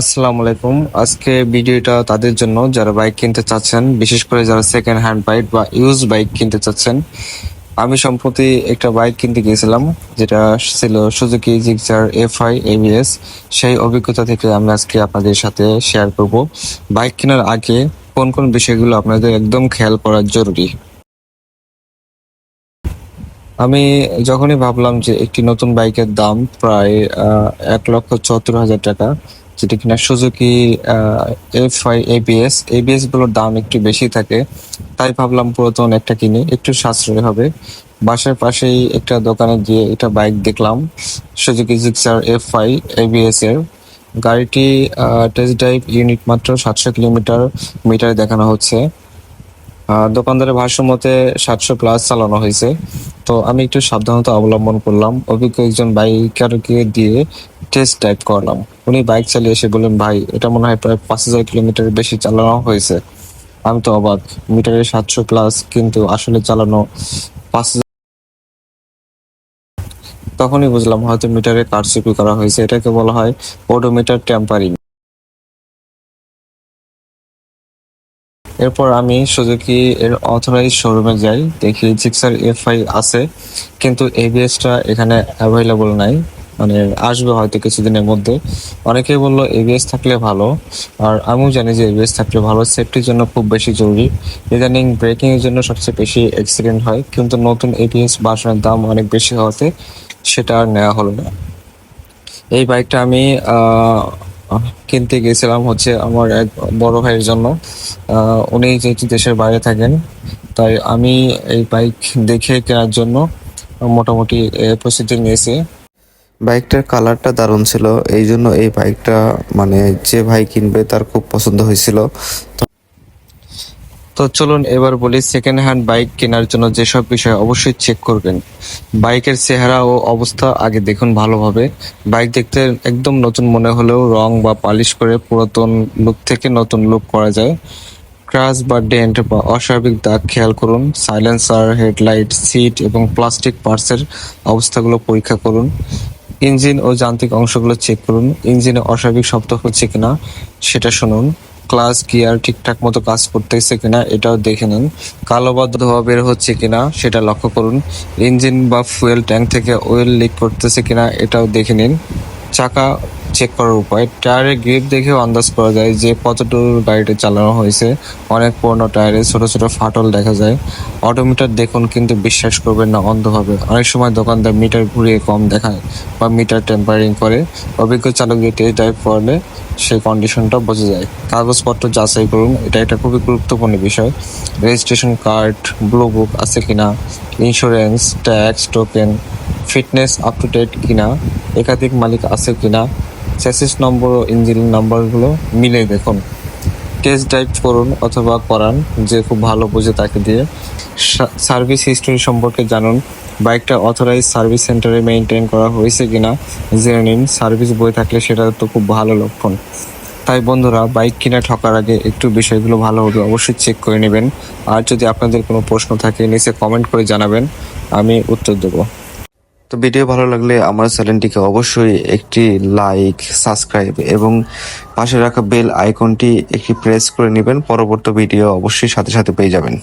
আসসালামু আলাইকুম। আজকে ভিডিওটা তাদের জন্য, যারা বাইক কিনতে চাচ্ছেন, বিশেষ করে যারা সেকেন্ড হ্যান্ড বাইক বা ইউজ বাইক কিনতে চাচ্ছেন। আমি সম্প্রতি একটা বাইক কিনতে গিয়েছিলাম, যেটা ছিল Suzuki Gixxer F I ABS সেই অভিজ্ঞতা থেকে আমি আজকে আপনাদের সাথে শেয়ার করব। বাইক কেনার আগে কোন কোন বিষয়গুলো আপনাদের একদম খেয়াল করা জরুরি? আমি যখনই ভাবলাম যে একটি নতুন বাইকের দাম প্রায় এক লক্ষ চুয়াত্তর হাজার টাকা যেটা কিনা সুজুকি এফ আই এবিএস এবিএসগুলোর দাম একটু বেশি থাকে। তাই ভাবলাম পুরাতন একটা কিনি, একটু সাশ্রয় হবে। বাসার পাশেই একটা দোকানে গিয়ে এটা বাইক দেখলাম Suzuki Gixxer F I ABS এর। গাড়িটি টেস্ট ড্রাইভ ইউনিট মাত্র সাতশো কিলোমিটার মিটারে দেখানো হচ্ছে। দোকানদারের ভাষ্য মতে সাতশো প্লাস চালানো হয়েছে। তো আমি একটু সাবধানতা অবলম্বন করলাম। অভিজ্ঞ একজন বাইকারকে দিয়ে টেস্ট ড্রাইভ করলাম। উনি বাইক চালিয়ে এসে বললেন, ভাই, এটা মনে হয় প্রায় পাঁচ হাজার কিলোমিটার বেশি চালানো হয়েছে। আমি তো অবাক। মিটারে সাতশো প্লাস কিন্তু আসলে চালানো পাঁচ হাজার তখনই বুঝলাম হয়তো মিটারে কারচুপি করা হয়েছে। এটাকে বলা হয় ওডোমিটার টেম্পারিং এরপর আমি সুজুকি এর অথরাইজ শোরুমে যাই, দেখি জিক্সার এফআই আছে, কিন্তু এবিএসটা এখানে অ্যাভেলেবল নাই। মানে আসবে হয়তো কিছুদিনের মধ্যে। অনেকেই বলল এবিএস থাকলে ভালো, আর আমিও জানি যে এবিএস থাকলে ভালো সেফটির জন্য খুব বেশি জরুরি। ইদানিং ব্রেকিং এর জন্য সবচেয়ে বেশি অ্যাক্সিডেন্ট হয়, কিন্তু নতুন এবিএস বাসনের দাম অনেক বেশি হওয়াতে সেটা আর নেওয়া হলো না। এই বাইকটা আমি কিনতে গেছিলাম হচ্ছে আমার এক বড় ভাইয়ের জন্য। উনি যেহেতু দেশের বাইরে থাকেন, তাই আমি এই বাইক দেখে কেনার জন্য মোটামুটি প্রস্তুতি নিয়েছি। বাইকটার কালারটা দারুণ ছিল এই জন্য এই বাইকটা মানে যে ভাই কিনবে তার খুব পছন্দ হয়েছিল। তো চলুন এবার বলি সেকেন্ড হ্যান্ড বাইক কেনার জন্য যেসব বিষয় অবশ্যই চেক করবেন। বাইকের চেহারা ও অবস্থা আগে দেখুন ভালোভাবে। বাইক দেখতে একদম নতুন মনে হলেও রং বা পালিশ করে পুরাতন লুক থেকে নতুন লুক করা যায়। ক্রাশ বা ডেন্ট বা অস্বাভাবিক দাগ খেয়াল করুন। সাইলেন্সার হেডলাইট সিট এবং প্লাস্টিক পার্টসের অবস্থাগুলো পরীক্ষা করুন। ইঞ্জিন ও যান্ত্রিক অংশগুলো চেক করুন। ইঞ্জিনে অস্বাভাবিক শব্দ হচ্ছে কিনা সেটা শুনুন। ক্লাস গিয়ার ঠিকঠাক মতো কাজ করতেছে কিনা এটাও দেখে নিন। কালো ধোয়া বের হচ্ছে কিনা সেটা লক্ষ্য করুন। ইঞ্জিন বা ফুয়েল ট্যাঙ্ক থেকে অয়েল লিক করতেছে কিনা এটাও দেখে নিন। চাকা চেক করার উপায়। টায়ারের গ্রিপ দেখেও আন্দাজ করা যায় যে কতটুকু গাড়িটা চালানো হয়েছে। অনেক পুরনো টায়ারে ছোট ছোট ফাটল দেখা যায়। অটোমিটার দেখুন কিন্তু বিশ্বাস করবেন না অন্ধভাবে অনেক সময় দোকানদার মিটার ঘুরিয়ে কম দেখায় বা মিটার টেম্পারিং করে। অভিজ্ঞ চালক দিয়ে টেস্ট ড্রাইভ করলে সেই কন্ডিশনটা বোঝা যায়। কাগজপত্র যাচাই করুন, এটা একটা খুবই গুরুত্বপূর্ণ বিষয়। রেজিস্ট্রেশন কার্ড ব্লু বুক আছে কিনা insurance tax token fitness up to date কিনা, একাধিক মালিক আছে কিনা চ্যাসিস নম্বর ও ইঞ্জিন নাম্বারগুলো মিলে দেখুন। টেস্ট ড্রাইভ করুন অথবা করান, যে খুব ভালো বোঝে তাকে দিয়ে। সার্ভিস হিস্টোরি সম্পর্কে জানুন, বাইকটা অথরাইজ সার্ভিস সেন্টারে মেনটেন করা হয়েছে কিনা, জেনে নিন। সার্ভিস বই থাকলে সেটা তো খুব ভালো লক্ষণ। তাই বন্ধুরা, বাইক কিনা ঠকার আগে একটু বিষয়গুলো ভালোভাবে অবশ্যই চেক করে নেবেন। আর যদি আপনাদের কোনো প্রশ্ন থাকে, নিচে কমেন্ট করে জানাবেন, আমি উত্তর দেবো। তো ভিডিও ভালো লাগলে আমার চ্যানেলটিকে অবশ্যই একটি লাইক, সাবস্ক্রাইব এবং পাশে রাখা বেল আইকনটি একটি প্রেস করে নেবেন। পরবর্তী ভিডিও অবশ্যই সাথে সাথে পেয়ে যাবেন।